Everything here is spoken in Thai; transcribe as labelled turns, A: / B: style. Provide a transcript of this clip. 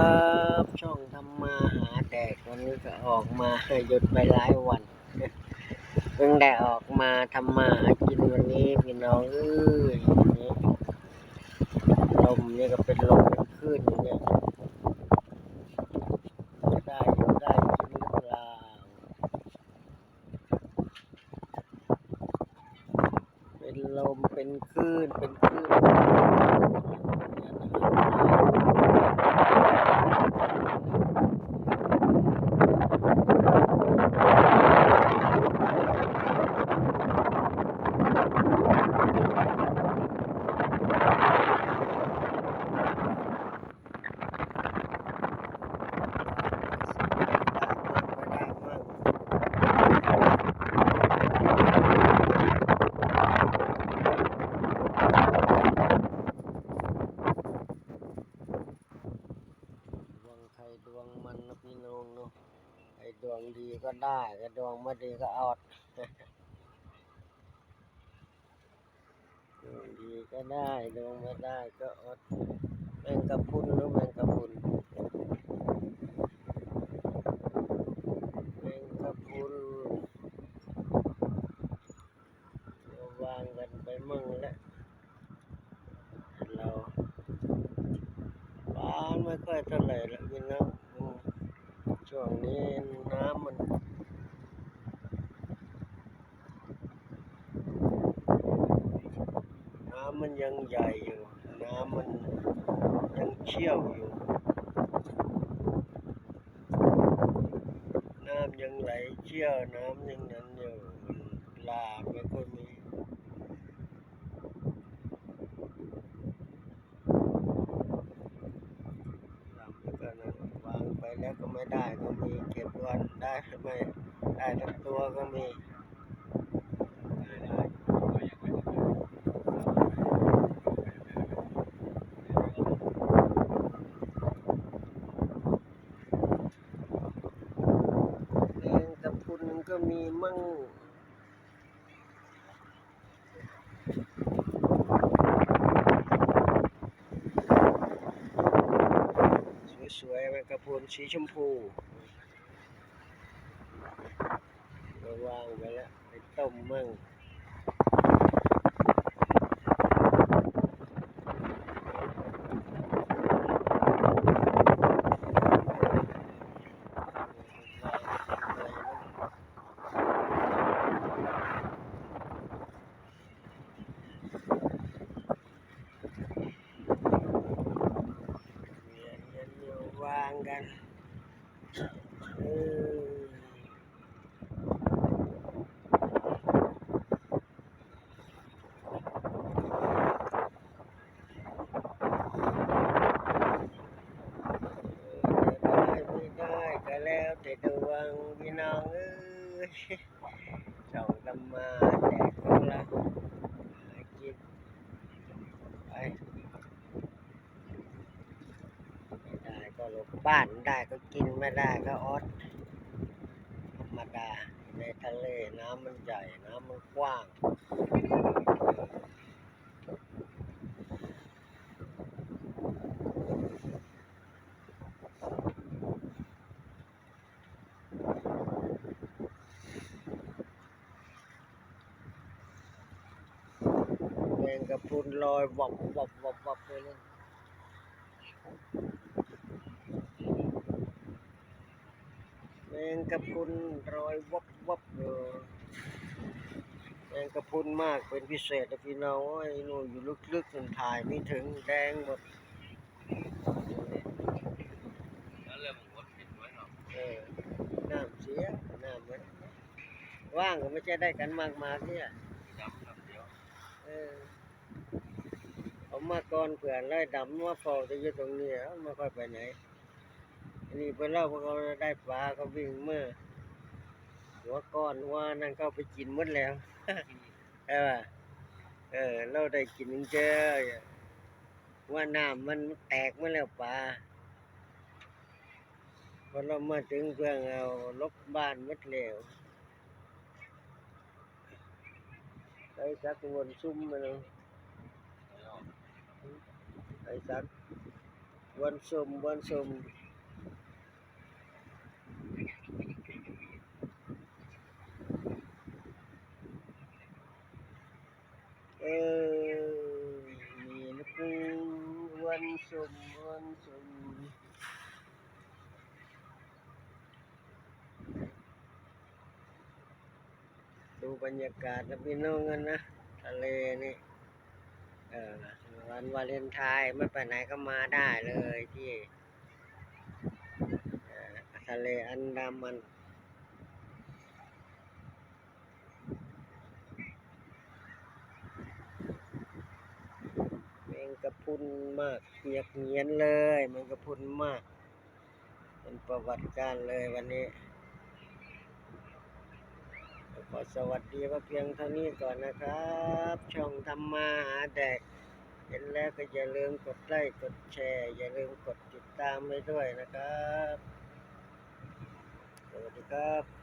A: ับช่องทำมาหาแดกวันนี้ก็ออกมาหยุดไปหลายวันเพิ่งได้ออกมาทำมาหากินวันนี้พี่น้องเอ้ยวันนี้ลมนี่ก็เป็นลมเป็นคลื่นอยู่เนี่ยได้อยู่ได้กินหรือเปล่าเป็นลมเป็นคลื่นเป็นคลื่น ดวงใครดวงมันนะพี่น้องเนาะไอ้ ดีก็ได้ไอ้ดวงไม่ดีก็อดดวงดีก็ได้ดวงไม่ได้ก็อดแมงกะพรุนหรือแมงกะพรุนแมงกะพรุนวางกันไปมั่งแล้วเราบ้านไม่ค่อยเท่าไหร่ละพี่น้องอืมช่ว งนี้น้ำมันน้ำมันยังใหญ่อยู่ น้ำมันยังเชี่ยวอยู่ น้ำยังไหลเชี่ยว น้ำยังนั้นอยู่ลาไม่ค่อยมี ลำก็นะวาง ไม่ได้ก็มี เก็บวันได้ไม่ได้ทั้งตัวก็มีแมงกะพุนก็มีมั่ง กระพรุนสีชมพูวางไปแล้วไปต้มมั่ง เรียนกันอยู่วางกันเออได้ไม่ได้ก็แล้วแต่ดวงพี่น้องเอ้ยส่องตำมาแดกของเราหากินไป ไม่ได้ก็หล บ้านได้ก็กินไม่ได้ก็อดธรรมดาในทะเลน้ำมันใหญ่น้ำมันกว้างแมงกะพรุนลอยวับวับวับวับไปเลย แม งกะพุนรอยวับวับอยู่แมงกะพุนมากเป็นพิเศษนะพี่น้องโอ้ยนู่นอยู่ลึกๆมันถ่ายไม่ถึงแดงหมด
B: เออน้ำ
A: เสียน้ำมันว่างก็ไม่ใช่ได้กันมากมากเนี่ย
B: เดียว
A: เออผมมาก่อนเผื่อไล่ดำมาเฝ้าจะอยู่ตรงนี้เอาไม่ค่อยไปไหน อันนี้ไปเล่าพวกเขาได้ปลาก็วิ่งเมื่อหัวก้อนว่านั่นก็ไปกินหมดแล้วใช่ป่ะเออ เราได้กินนึงเจอว่าน้ำมันแตกมาแล้วปลาพอเรามาถึงเพื่อนเอาลบบ้านหมดแล้วไปสักวนซุ่มมาเลยไปสักวันสมวันสม เออนี่นะปูวันสมวันสมดูบรรยากาศนะพี่น้องกันนะ ทะเลนี่เออวันวาเลนไทน์ไม่ไปไหนก็มาได้เลยที่ทะเลอันดามัน แมงกะพรุ นมากเปียกเงียนเลยแมงกะพรุนมาก เป็นประวัติการเลยวันนี้ขอสวัสดีก็เพียงเท่านี้ก่อนนะครับ ช่องทำมาหาแดกเห็นแล้วก็อย่าลืมกดไลค์กดแชร์ อย่าลืมกดติดตามไว้ด้วยนะครับ สวัสดีครับ